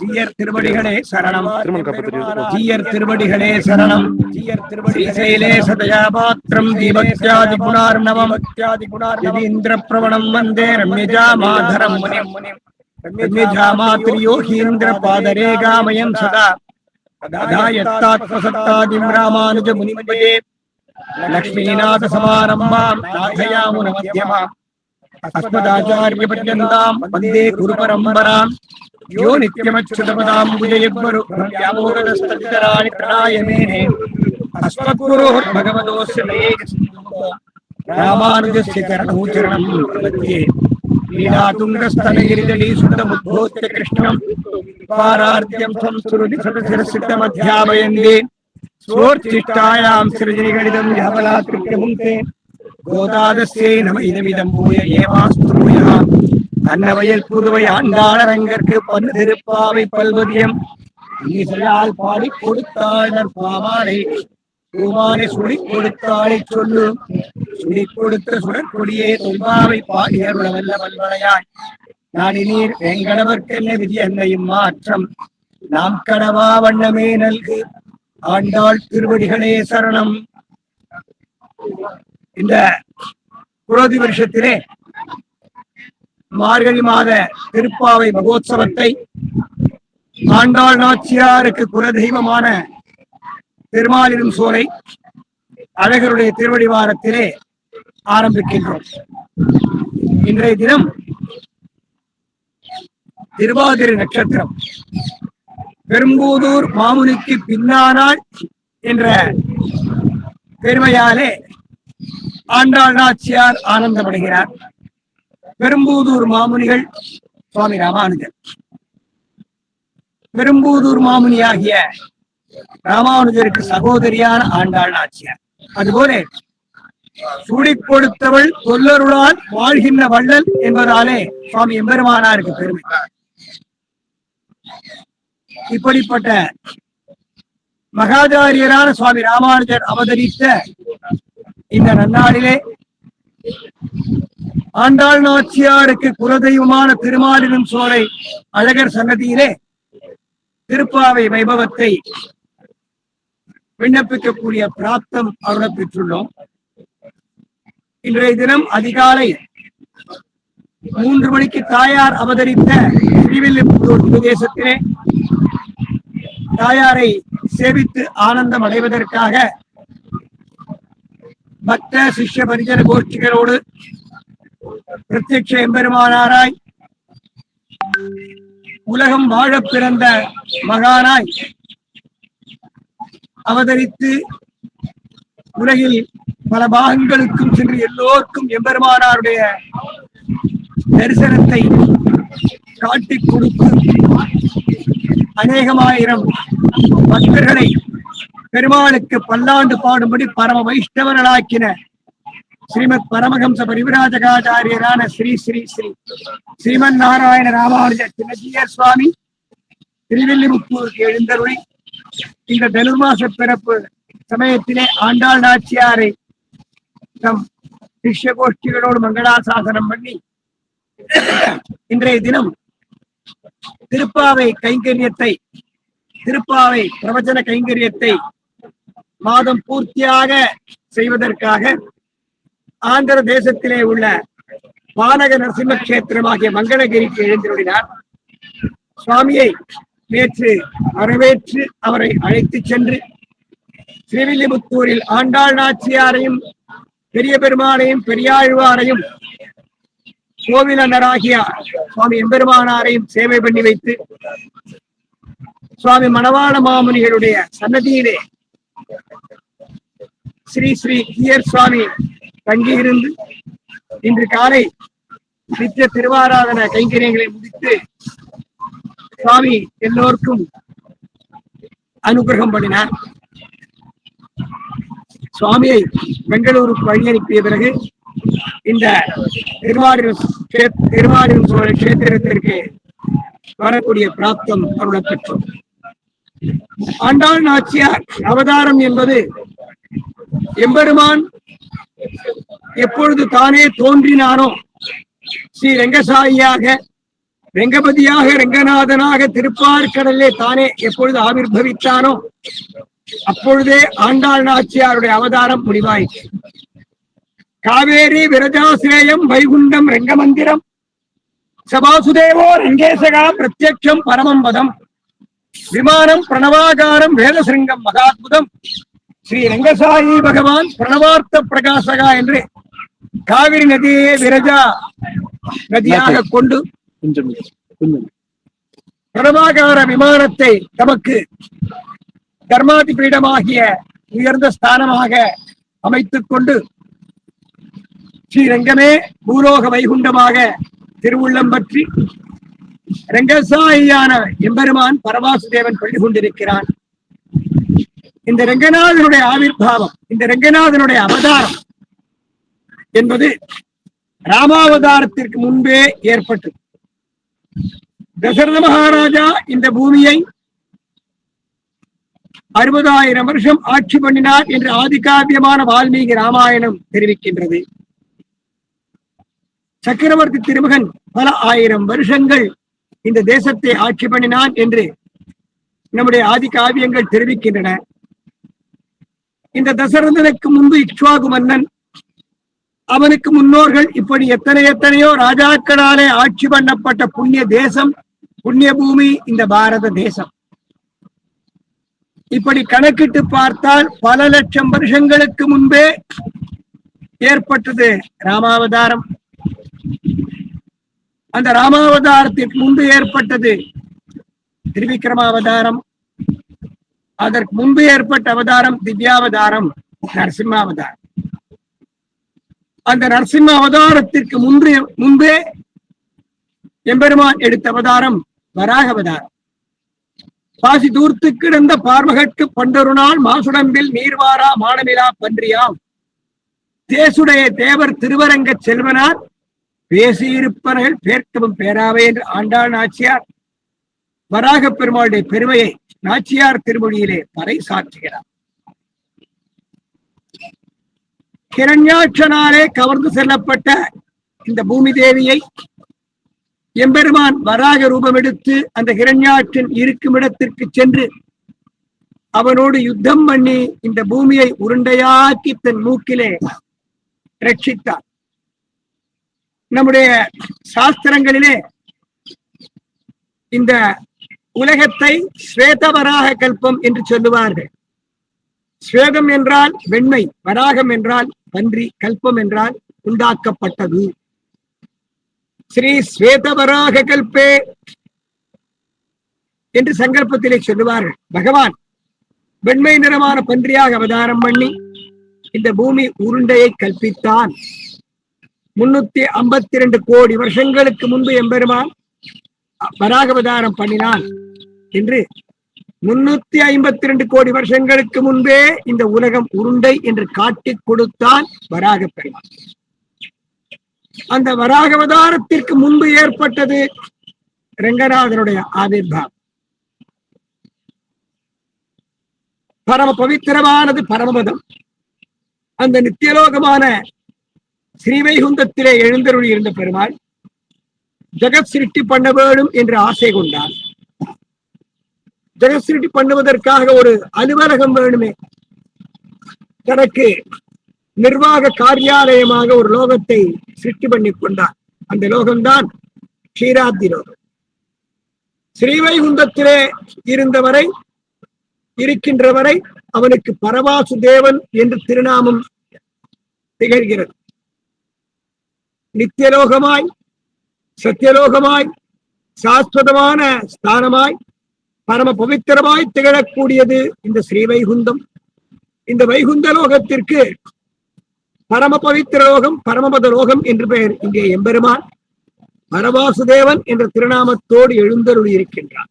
ஜீயர் திருவடிகளே சரணம். ஜீயர் திருவடிகளே சரணம். ஜீயர் திருவடி சைலேச தயாபாத்திரம் தீபக்யாதி குணார்ணவம் யதீந்திர பிரவணம் வந்தே ரம்யஜா மாதரம் முனிம். ரம்யஜா மாத்ரியோகீந்திர பாதரேகாமயம் சதா ராமானுஜ லக்ஷ்மீநாத சமாரம்பாம் நாதயாமுன மத்தியமாம் అస్మదాచార్యపర్యంతం వందే గురు పరంపరాం యో నిత్యమచ్యుతపదాంబుజయగ్వరుణ్యామోరస్తరాణి ప్రణాయమేనే అస్మద్గురోర్ భగవదోస్య రామానుజస్య చరణోచరణం స్వోర్చిష్టాయాం సృజనిగణితం கோதாதஸ்யை நம இதமிதம் பூய ஏமாஸ்துயா அன்னவயல் புதுவை ஆண்டாளரங்கற்கு பன்னு திருப்பாவை பல்வதியம். ஈசலால் பாடி கொடுத்தாளர் பாவாடை. பூமானை சுடி கொடுத்தாளை சொல்லு. சுடி கொடுத்த சுடற்கொடியே தொல்பாவை பாடியருள வல்ல வல்வளையாய் நாடினீர் வெங்கடவர்க்கென்ன விதி என்னையும் மாற்றம். நாம் கடவா வண்ணமே நல்கு. ஆண்டாள் திருவடிகளே சரணம். இந்த குரோதி வருஷத்திலே மார்கழி மாத திருப்பாவை மகோத்சவத்தை ஆண்டாள் நாச்சியாருக்கு குலதெய்வமான திருமாலிரும் சோலை அழகருடைய திருவடிவாரத்திலே ஆரம்பிக்கின்றோம். இன்றைய தினம் திருவாதிரை நட்சத்திரம். பெரும்பூதூர் மாமுனிக்கு பின்னானாள் என்ற பெருமையாலே ஆண்டாள் நாச்சியார் ஆனந்தப்படுகிறார் பெரும்பூதூர் மாமுனிகள் சுவாமி ராமானுஜர். பெரும்பூதூர் மாமுனியாகிய ராமானுஜருக்கு சகோதரியான ஆண்டாள் நாச்சியார். அதுபோல சூடிக் கொடுத்தவள் தொல்லருளால் வாழ்கின்ற வள்ளல் என்பதாலே சுவாமி எம்பெருமானாருக்கு பெருமை. இப்படிப்பட்ட மகாச்சாரியரான சுவாமி ராமானுஜர் அவதரித்த இந்த நன்னாளிலே ஆண்டாள் நாச்சியாருக்கு குலதெய்வமான திருமாலினும் சோலை அழகர் சன்னதியிலே திருப்பாவை வைபவத்தை விண்ணப்பிக்கக்கூடிய பிராப்தம் அருள பெற்றுள்ளோம் இன்றைய தினம் அதிகாலை மூன்று மணிக்கு தாயார் அவதரித்த ஸ்ரீவில்லிபுத்தூர் பிரதேசத்திலே தாயாரை சேவித்து ஆனந்தம் அடைவதற்காக பக்த சிஷ்ய பரிஜன கோஷ்டிகளோடு பிரத்யட்ச எம்பெருமானாராய் உலகம் வாழ பிறந்த மகானாய் அவதரித்து உலகில் பல பாகங்களுக்கும் சென்று எல்லோருக்கும் எம்பெருமானாருடைய தரிசனத்தை காட்டிக் கொடுத்து அநேகமாயிரம் பக்தர்களை பெருமாளுக்கு பல்லாண்டு பாடும்படி பரம வைஷ்ணவர்களாக்கின. ஸ்ரீமத் பரமஹம்ச பரிவிராஜகாச்சாரியரான ஸ்ரீ ஸ்ரீ ஸ்ரீ ஸ்ரீமன் நாராயண ராமானுஜ சின்னஜியர் சுவாமி திருவெல்லிபுத்தூருக்கு எழுந்தருளி. இந்த தனுர்மாச பிறப்பு சமயத்திலே ஆண்டாள் நாச்சியாரை தம் சிஷ்ய கோஷ்டிகளோடு மங்களாசாசனம் பண்ணி இன்றைய தினம் திருப்பாவை கைங்கரியத்தை திருப்பாவை பிரவச்சன கைங்கரியத்தை மாதம் பூர்த்தியாக செய்வதற்காக ஆந்திர தேசத்திலே உள்ள வானக நரசிம்ம கஷேத்திரமாகிய மங்களகிரிக்கு எழுந்திருடினார் சுவாமியை நேற்று வரவேற்று அவரை அழைத்து சென்று ஸ்ரீவில்லிபுத்தூரில் ஆண்டாள் நாச்சியாரையும் பெரிய பெருமானையும் பெரியாழ்வாரையும் கோவிலனராகிய சுவாமி எம்பெருமானாரையும் சேவை பண்ணி வைத்து சுவாமி மணவாள மாமுனிகளுடைய சன்னதியிலே ஸ்ரீ ஸ்ரீ ஈயர் சுவாமி தங்கியிருந்து இன்று காலை நித்திய திருவாராதன கைங்கரியங்களை முடித்து சுவாமி எல்லோருக்கும் அனுகிரகம் பண்ணினார். சுவாமியை பெங்களூருக்கு வழி அனுப்பிய பிறகு இந்த திருவாரூர் கே- திருவாரூர் கஷேத்திரத்திற்கு வரக்கூடிய பிராப்தம் அருளப்பெற்றோம் ஆண்டாள் நாச்சியார் அவதாரம் என்பது எம்பெருமான் எப்பொழுது தானே தோன்றினானோ ஸ்ரீ ரங்கசாயியாக ரெங்கபதியாக ரெங்கநாதனாக திருப்பார்கடலே தானே எப்பொழுது ஆவிர்பவித்தானோ அப்பொழுதே ஆண்டாள் நாச்சியாருடைய அவதாரம் முடிவாயிற்று. காவேரி விரஜாசிரேயம் வைகுண்டம் ரெங்கமந்திரம் சபாசுதேவோ ரங்கேசகா பிரத்யக்ஷம் பரமம் பதம் விமானம் பிரணவாகாரம் வேதசிருங்கம் மகாத்புதம் ஸ்ரீ ரங்கசாயி பகவான் பிரணவார்த்த பிரகாசகா என்று காவிரி நதியே விரஜா நதியாக கொண்டு கொஞ்சம் கொஞ்சம் பிரணவாகார விமானத்தை தமக்கு தர்மாதி பீடமாகிய உயர்ந்த ஸ்தானமாக அமைத்துக் கொண்டு ஸ்ரீரங்கமே பூலோக வைகுண்டமாக திருவுள்ளம் பற்றி ரங்கசாயியான எம்பெருமான் பரமாசுதேவன் பள்ளி கொண்டிருக்கிறான். இந்த ரங்கநாதனுடைய ஆவிர்வாவம் இந்த ரங்கநாதனுடைய அவதாரம் என்பது ராமாவதாரத்திற்கு முன்பே ஏற்பட்டது. தசரத மகாராஜா இந்த பூமியை அறுபதாயிரம் வருஷம் ஆட்சி பண்ணினார் என்று ஆதிகாவியமான வால்மீகி ராமாயணம் தெரிவிக்கின்றது. சக்கரவர்த்தி திருமகன் பல ஆயிரம் வருஷங்கள் இந்த தேசத்தை ஆட்சி பண்ணினான் என்று நம்முடைய ஆதி காவியங்கள் தெரிவிக்கின்றன. இந்த தசரதனுக்கு முன்பு இக்ஷ்வாகு மன்னன் அவனுக்கு முன்னோர்கள் இப்படி எத்தனை எத்தனையோ ராஜாக்களாலே ஆட்சி பண்ணப்பட்ட புண்ணிய தேசம் புண்ணிய பூமி இந்த பாரத தேசம். இப்படி கணக்கிட்டு பார்த்தால் பல லட்சம் வருஷங்களுக்கு முன்பே ஏற்பட்டது ராமாவதாரம். அந்த ராமாவதாரத்திற்கு முன்பு ஏற்பட்டது திருவிக்ரமாவதாரம் அதற்கு முன்பு ஏற்பட்ட அவதாரம் திவ்யாவதாரம் நரசிம்மாவதாரம். அந்த நரசிம்ம அவதாரத்திற்கு முன்பு முன்பே எம்பெருமான் எடுத்த அவதாரம் வராக அவதாரம் பாசி தூர்த்து கிடந்த பார்மகற்கு பண்டொரு நாள் மாசுடம்பில் நீர்வாரா மானமிலா பன்றியாம். தேசுடைய தேவர் திருவரங்க செல்வனார் பேசியிருப்பவர்கள் பேர்க்கவும் பேராவை என்று ஆண்டாள் நாச்சியார் வராக பெருமாளுடைய பெருமையை நாச்சியார் திருமொழியிலே பறை சாற்றுகிறார். கிரண்யாட்சனாலே கவர்ந்து செல்லப்பட்ட இந்த பூமி தேவியை எம்பெருமான் வராக ரூபம் எடுத்து அந்த கிரண்யாற்றின் இருக்கும் இடத்திற்கு சென்று அவனோடு யுத்தம் பண்ணி இந்த பூமியை உருண்டையாக்கி தன் மூக்கிலே ரட்சித்தார். நம்முடைய சாஸ்திரங்களிலே இந்த உலகத்தை ஸ்வேதவராக கல்பம் என்று சொல்லுவார்கள். ஸ்வேதம் என்றால் வெண்மை வராகம் என்றால் பன்றி கல்பம் என்றால் உண்டாக்கப்பட்டது. ஸ்ரீ ஸ்வேதவராக கல்பே என்று சங்கல்பத்திலே சொல்லுவார்கள். பகவான் வெண்மை நிறமான பன்றியாக அவதாரம் பண்ணி இந்த பூமி உருண்டையை கல்பித்தான். முன்னூத்தி ஐம்பத்தி ரெண்டு கோடி வருஷங்களுக்கு முன்பு எம்பெருமான் வராகவதாரம் பண்ணினான். என்று முன்னூத்தி ஐம்பத்தி ரெண்டு கோடி வருஷங்களுக்கு முன்பே இந்த உலகம் உருண்டை என்று காட்டிக் கொடுத்தான் வராக பெருமாள். அந்த வராகவதாரத்திற்கு முன்பு ஏற்பட்டது ரங்கநாதனுடைய ஆவிர்வாவம் பரம பவித்திரமானது பரமபதம். அந்த நித்தியலோகமான ஸ்ரீவைகுந்தத்திலே எழுந்தருளி இருந்த பெருமாள் ஜெகத் சிருஷ்டி பண்ண வேண்டும் என்று ஆசை கொண்டான் ஜெகத் பண்ணுவதற்காக ஒரு அலுவலகம் வேணுமே. தனக்கு நிர்வாக காரியாலயமாக ஒரு லோகத்தை சிருஷ்டி பண்ணி கொண்டார். அந்த லோகம்தான் க்ஷீராப்தி லோகம். ஸ்ரீவைகுந்தத்திலே இருந்தவரை இருக்கின்றவரை அவனுக்கு பரவாசு தேவன் என்று திருநாமம் திகழ்கிறது. நித்தியலோகமாய் சத்தியலோகமாய் சாஸ்வதமான ஸ்தானமாய் பரம பவித்திரமாய் திகழக்கூடியது இந்த ஸ்ரீ வைகுந்தம் இந்த வைகுந்த லோகத்திற்கு பரம பவித்திர லோகம் பரமபத லோகம் என்று பெயர். இங்கே எம்பெருமான் பரவாசுதேவன் என்ற திருநாமத்தோடு எழுந்தருளி இருக்கின்றார்.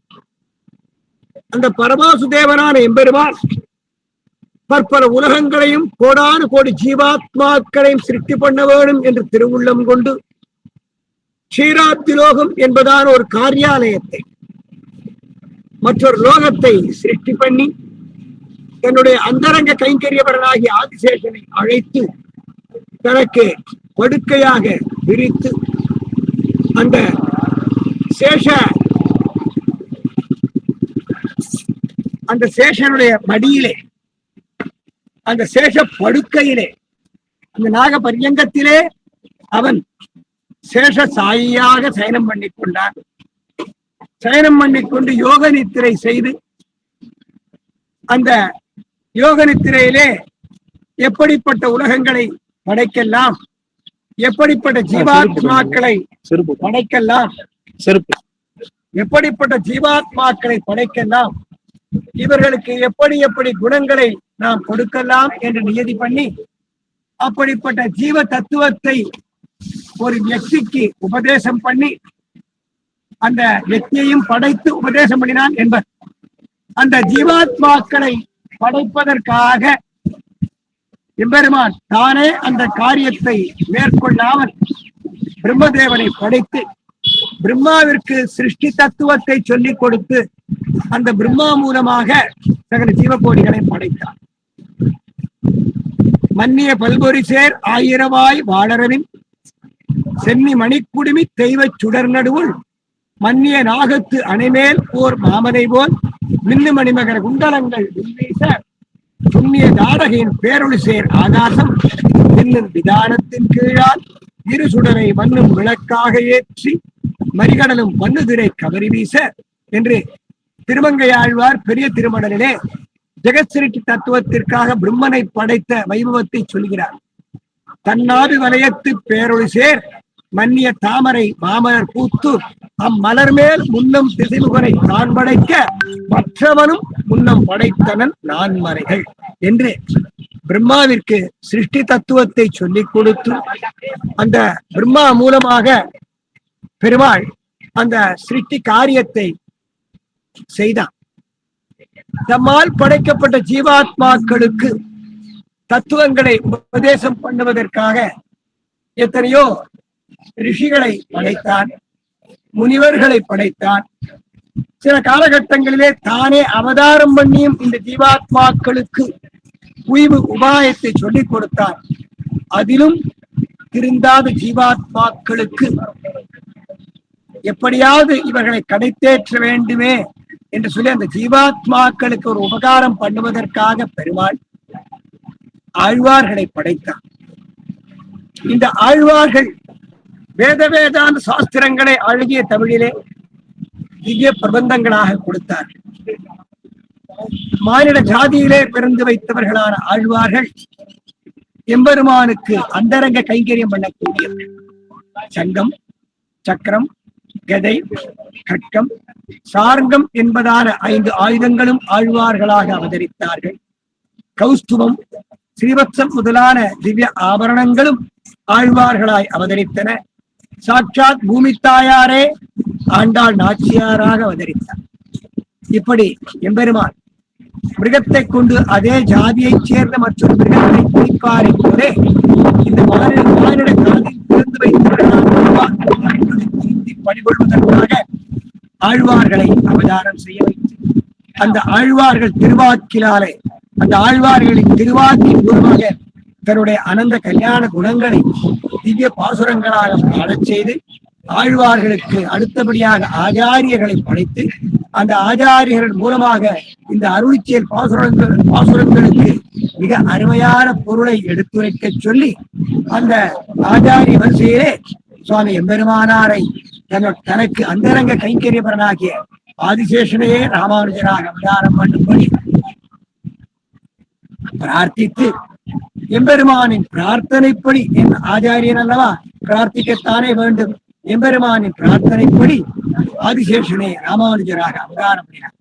அந்த பரமாசுதேவனான எம்பெருமான் பற்பல உலகங்களையும் கோடானு கோடி ஜீவாத்மாக்களையும் சிருஷ்டி பண்ண வேண்டும் என்று திருவுள்ளம் கொண்டு க்ஷீராப்தி லோகம் என்பதான ஒரு காரியாலயத்தை மற்றொரு லோகத்தை சிருஷ்டி பண்ணி தன்னுடைய அந்தரங்க கைங்கரியவரனாகிய ஆதிசேஷனை அழைத்து தனக்கு படுக்கையாக விரித்து அந்த சேஷ அந்த சேஷனுடைய மடியிலே அந்த சேஷ படுக்கையிலே அந்த நாக பரியங்கத்திலே அவன் சேஷ சாயியாக சயனம் பண்ணி கொண்டான் சயனம் பண்ணிக்கொண்டு யோக நித்திரை செய்து அந்த யோக நித்திரையிலே எப்படிப்பட்ட உலகங்களை படைக்கலாம்? எப்படிப்பட்ட ஜீவாத்மாக்களை படைக்கலாம்? செருப்பு எப்படிப்பட்ட ஜீவாத்மாக்களை படைக்கலாம்? இவர்களுக்கு எப்படி எப்படி குணங்களை நாம் கொடுக்கலாம் என்று நியதி பண்ணி அப்படிப்பட்ட ஜீவ தத்துவத்தை ஒரு வியக்திக்கு உபதேசம் பண்ணி அந்த வியக்தியையும் படைத்து உபதேசம் பண்ணினான் என்பர். அந்த ஜீவாத்மாக்களை படைப்பதற்காக எம்பெருமான் தானே அந்த காரியத்தை மேற்கொள்ளாமல் பிரம்மதேவனை படைத்து பிரம்மாவிற்கு சிருஷ்டி தத்துவத்தை சொல்லிக் கொடுத்து அந்த பிரம்மா மூலமாக சகல ஜீவகோடிகளை படைத்தார் மன்னிய பல்பொறி சேர் ஆயிரவாய் வாழரவின் சென்னி மணிக்குடுமி தெய்வச் சுடர் நடுவுள் மன்னிய நாகத்து அணைமேல் ஓர் மாமனை போல் மின்னு மணிமகர குண்டலங்கள் புண்ணிய தாடகையின் பேரொழி சேர் ஆகாசம் என்னும் விதானத்தின் கீழால் இரு சுடரை மண்ணும் விளக்காக ஏற்றி மறிகடலும் மண்ணுதிரை கவரி வீச என்று திருமங்கையாழ்வார் பெரிய திருமணனிலே ஜெகத்சிருஷ்டி தத்துவத்திற்காக பிரம்மனை படைத்த வைபவத்தை சொல்கிறார். தன்னாது வலயத்து பேரொழி சேர் மன்னிய தாமரை மாமலர் பூத்து அம்மலர் மேல் முன்னம் திசைமுகனை தான் படைக்க மற்றவனும் முன்னம் படைத்தனன் நான்மறைகள் என்று பிரம்மாவிற்கு சிருஷ்டி தத்துவத்தை சொல்லிக் கொடுத்து அந்த பிரம்மா மூலமாக பெருமாள் அந்த சிருஷ்டி காரியத்தை செய்தான். தம்மால் படைக்கப்பட்ட ஜீவாத்மாக்களுக்கு தத்துவங்களை உபதேசம் பண்ணுவதற்காக எத்தனையோ ரிஷிகளை படைத்தான் முனிவர்களை படைத்தான். சில காலகட்டங்களிலே தானே அவதாரம் பண்ணியும் இந்த ஜீவாத்மாக்களுக்கு உய்வு உபாயத்தை சொல்லிக் கொடுத்தார். அதிலும் திருந்தாத ஜீவாத்மாக்களுக்கு எப்படியாவது இவர்களை கடைத்தேற்ற வேண்டுமே என்று சொல்லி அந்த ஜீவாத்மாக்களுக்கு ஒரு உபகாரம் பண்ணுவதற்காக பெருமாள் ஆழ்வார்களை படைத்தார் இந்த ஆழ்வார்கள் வேத வேதாந்த சாஸ்திரங்களை அழகிய தமிழிலே திவ்ய பிரபந்தங்களாக கொடுத்தார். மானிட ஜாதியிலே பிறந்து வைத்தவர்களான ஆழ்வார்கள் எம்பெருமானுக்கு அந்தரங்க கைங்கரியம் பண்ணக்கூடியவர்கள் சங்கம் சக்கரம் கதை கட்கம் சார்கம் என்பதான ஐந்து ஆயுதங்களும் ஆழ்வார்களாக அவதரித்தார்கள். கௌஸ்துவம் ஸ்ரீவத்சம் முதலான திவ்ய ஆபரணங்களும் ஆழ்வார்களாய் அவதரித்தன. சாட்சாத் பூமி தாயாரே ஆண்டாள் நாச்சியாராக அவதரித்தார். இப்படி எம்பெருமான் மிருகத்தை கொண்டு அதே ஜாதியைச் சேர்ந்த மற்றொரு மிருகத்தை குறிப்பாரை என்பதே இந்த மாநில மானிட திறந்து பிறந்து வைத்தவர்களால் பணிகொள்வதற்காக ஆழ்வார்களை அவதாரம் செய்ய வைத்து அந்த ஆழ்வார்கள் திருவாக்கிலாலே அந்த ஆழ்வார்களின் திருவாக்கின் மூலமாக தன்னுடைய அனந்த கல்யாண குணங்களை திவ்ய பாசுரங்களாக பாடச் செய்து ஆழ்வார்களுக்கு அடுத்தபடியாக ஆச்சாரியர்களை படைத்து அந்த ஆச்சாரியர்கள் மூலமாக இந்த அருளிச்செயல் பாசுரங்கள் பாசுரங்களுக்கு மிக அருமையான பொருளை எடுத்துரைக்க சொல்லி அந்த ஆச்சாரிய வரிசையிலே சுவாமி எம்பெருமானாரை தன- தனக்கு அந்தரங்க கைங்கரியபரனாகிய ஆதிசேஷனையே ராமானுஜராக அவதாரம் பண்ணும்படி பிரார்த்தித்து எம்பெருமானின் பிரார்த்தனைப்படி என் ஆச்சாரியன் அல்லவா பிரார்த்திக்கத்தானே வேண்டும். எம்பெருமானின் பிரார்த்தனைப்படி ஆதிசேஷனே ராமானுஜராக அவதாரம் பண்ணினார்.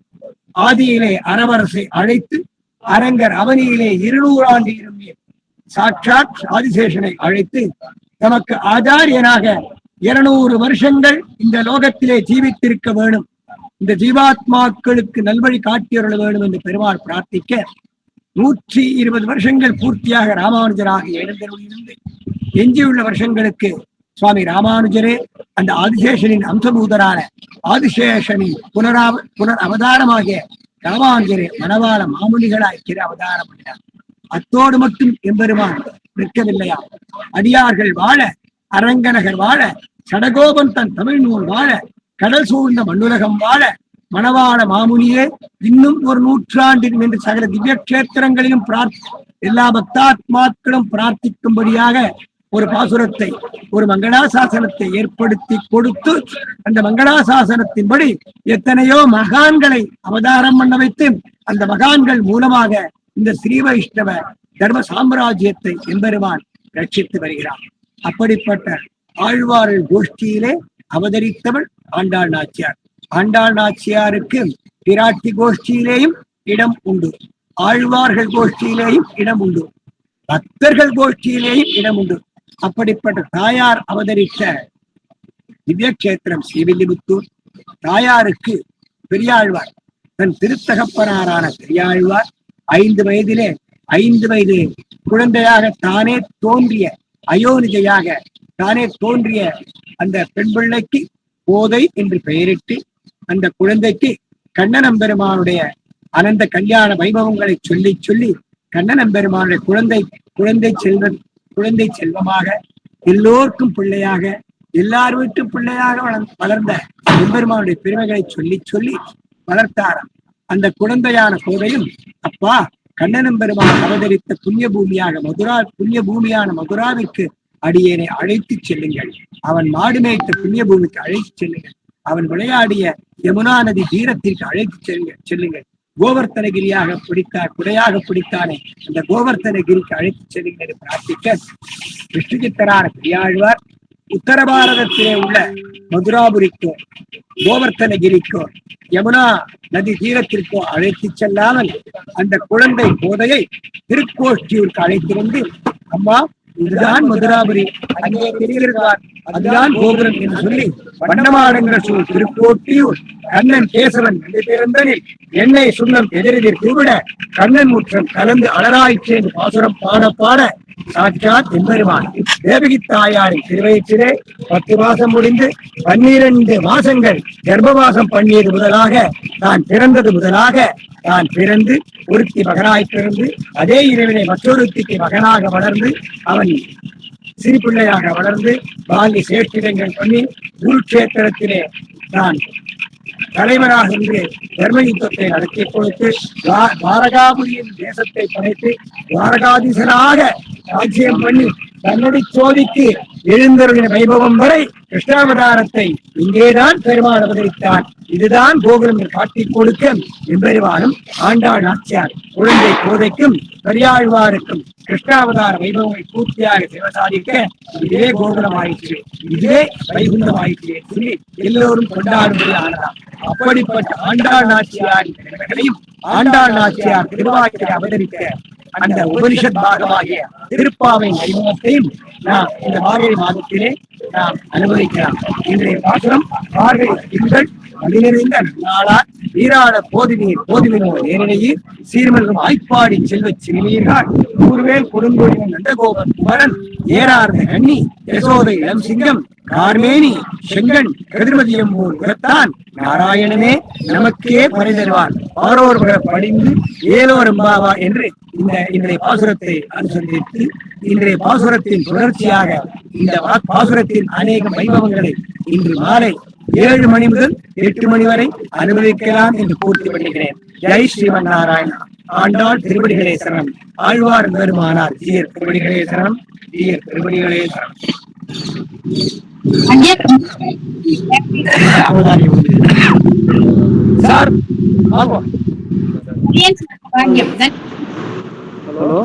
ஆதியிலே அரவரசை அழைத்து அரங்கர் அவனியிலே இருநூறு ஆண்டு இரும்பிய சாட்சாத் ஆதிசேஷனை அழைத்து தமக்கு ஆச்சாரியனாக இருநூறு வருஷங்கள் இந்த லோகத்திலே ஜீவித்திருக்க வேணும். இந்த ஜீவாத்மாக்களுக்கு நல்வழி காட்டியருள வேண்டும் என்று பெருமாள் பிரார்த்திக்க நூற்றி இருபது வருஷங்கள் பூர்த்தியாக ராமானுஜராக இருந்து எஞ்சியுள்ள வருஷங்களுக்கு சுவாமி ராமானுஜரே அந்த ஆதிசேஷனின் அம்சபூதரான ஆதிசேஷனின் புனராவ புனர் அவதாரமாகிய ராமானுஜரே மனவாள மாமுனிகளாய் திரு அவதாரம் பண்ணினார். அத்தோடு மட்டும் எம்பெருமான் நிற்கவில்லையா? அடியார்கள் வாழ அரங்கநகர் வாழ சடகோபன் தன் தமிழ் நூல் வாழ கடல் சூழ்ந்த மண்ணுலகம் வாழ மணவாள மாமுனியே இன்னும் ஒரு நூற்றாண்டில் என்று சகல திவ்ய கஷேத்திரங்களிலும் எல்லா பக்தாத்மாக்களும் பிரார்த்திக்கும்படியாக ஒரு பாசுரத்தை ஒரு மங்களாசாசனத்தை ஏற்படுத்தி கொடுத்து அந்த மங்களாசாசனத்தின்படி எத்தனையோ மகான்களை அவதாரம் பண்ண வைத்து அந்த மகான்கள் மூலமாக இந்த ஸ்ரீ வைஷ்ணவ தர்ம சாம்ராஜ்யத்தை எம்பெருமான் ரட்சித்து வருகிறார். அப்படிப்பட்ட ஆழ்வார்கள் கோஷ்டியிலே அவதரித்தவள் ஆண்டாள் நாச்சியார். ஆண்டாள் நாச்சியாருக்கு பிராட்டி கோஷ்டியிலேயும் இடம் உண்டு. ஆழ்வார்கள் கோஷ்டியிலேயும் இடம் உண்டு. பக்தர்கள் கோஷ்டியிலேயும் இடம் உண்டு. அப்படிப்பட்ட தாயார் அவதரித்த திவ்யக்ஷேத்திரம் ஸ்ரீவில்லிபுத்தூர் தாயாருக்கு பெரியாழ்வார் தன் திருத்தகப்பனாரான பெரியாழ்வார் ஐந்து வயதிலே ஐந்து வயது குழந்தையாக தானே தோன்றிய அயோனிதையாக தானே தோன்றிய அந்த பெண் பிள்ளைக்கு போதை என்று பெயரிட்டு அந்த குழந்தைக்கு கண்ணனம்பெருமானுடைய அனந்த கல்யாண வைபவங்களை சொல்லி சொல்லி கண்ணனம்பெருமானுடைய குழந்தை குழந்தை செல்வம் குழந்தை செல்வமாக எல்லோருக்கும் பிள்ளையாக எல்லார் வீட்டு பிள்ளையாக வளர்ந்த வளர்ந்த எம்பெருமானுடைய பெருமைகளை சொல்லி சொல்லி வளர்த்தாராம். அந்த குழந்தையான கோதையும் அப்பா கண்ணனம் பெருமான் அவதரித்த புண்ணிய பூமியாக மதுரா புண்ணிய பூமியான மதுராவிற்கு அடியேனை அழைத்து செல்லுங்கள். அவன் மாடு மேய்த்த புண்ணிய பூமிக்கு அழைத்து செல்லுங்கள். அவன் விளையாடிய யமுனா நதி தீரத்திற்கு அழைத்து செல்லுங்கள். செல்லுங்கள் கோவர்த்தனகிரியாக பிடித்தார் குடையாக பிடித்தானே அந்த கோவர்த்தனகிரிக்கு அழைத்து செல்லுங்கள் என்று பிரார்த்திக்க விஷ்ணுஜித்தரான பெரியாழ்வார் உத்தர பாரதத்திலே உள்ள மதுராபுரிக்கோ கோவர்த்தனகிரிக்கோ யமுனா நதி தீரத்திற்கோ அழைத்து செல்லாமல் அந்த குழந்தை போதையை திருக்கோஷ்டியூருக்கு அழைத்திருந்து அம்மா இதுதான் மதுராபுரி. அங்கே தெரிகிறார் அதுதான் கோபுரம் என்று சொல்லி வண்ணமாடங்கள் சூழ் திருக்கோட்டியூர் கண்ணன் கேசவன் பிறந்தனில் எண்ணெய் சுண்ணம் எதிரெதிர் திருவிட கண்ணன் முற்றம் கலந்து அலராய்ச்சி என்று பாசுரம் பாட பாட சாட்சாத் எம்பெருமான் தேவகி தாயாரின் திருவயிற்றிலே பத்து மாசம் முடிந்து பன்னிரண்டு மாசங்கள் கர்ப்பவாசம் பண்ணியது முதலாக தான் பிறந்தது முதலாக தான் பிறந்து ஒருத்தி மகனாய் பிறந்து அதே இறைவனை மற்றொருத்திக்கு மகனாக வளர்ந்து அவன் சிறுபிள்ளையாக வளர்ந்து பாலி சேஷ்டிடங்கள் பண்ணி குருக்ஷேத்திரத்திலே தான் தலைவராக இருந்து தர்ம யுத்தத்தை நடத்தி கொடுத்து துவாரகாபுரியின் தேசத்தை படைத்து துவாரகாதீசனாக ராஜ்யம் பண்ணி தன்னுடைய சோதிக்கு எழுந்தருளின வைபவம் வரை கிருஷ்ணாவதாரத்தை இங்கேதான் பெருமாள் அவதரித்தார். இதுதான் கோகுலம் காட்டி கொடுக்க எம்பெருமானும் ஆண்டாள் ஆட்சியார் குழந்தை கோதைக்கும் பெரியாழ்வாருக்கும் கிருஷ்ணாவதார வைபவங்களை பூர்த்தியாக சிவசாதிக்க இதுவே கோகுலம் ஆயிற்று இதுவே வைகுண்டம் ஆயிற்று சொல்லி எல்லோரும் கொண்டாடும்படி ஆனதாம். அப்படிப்பட்ட ஆண்டாள் நாச்சியார் பெருமைகளையும் ஆண்டாள் நாச்சியார் திருவாக்கை அவதரிக்க அந்த உபனிஷத் பாகமாகிய திருப்பாவை வைபவத்தையும் நாம் இந்த மார்கழி மாதத்திலே நாம் அனுபவிக்கலாம். இன்றைய பாசுரம் பார்வை திங்கள் பதினிறைந்த நாளார் நீராட போதினீர் போதினோ நேரடியில் சீர்மல்கும் ஆய்ப்பாடி செல்வ சிறுமீர்கள் கூறுவேல் கொடுங்கோடின் நந்தகோபன் குமரன் ஏறார்ந்த கண்ணி யசோதை இளம் சிங்கம் கார்மேனி செங்கன் கதிர்மதியம் போல் உரத்தான் நாராயணனே நமக்கே பறை தருவான் ஆரோர் படிந்து ஏலோர் எம்பாவா என்று இந்த இன்றைய பாசுரத்தை அனுசரித்து இன்றைய பாசுரத்தின் தொடர்ச்சியாக இந்த பாசுரத்தை திருமணத்தின் அநேக வைபவங்களை இன்று மாலை ஏழு மணி முதல் எட்டு மணி வரை அனுபவிக்கலாம் என்று பூர்த்தி பண்ணுகிறேன் ஜெய் ஸ்ரீமன் நாராயணா ஆண்டாள் திருவடிகளே சரணம். ஆழ்வார் பெருமானார் ஜீயர் திருவடிகளே சரணம். ஜீயர் திருவடிகளே சரணம். ஹலோ.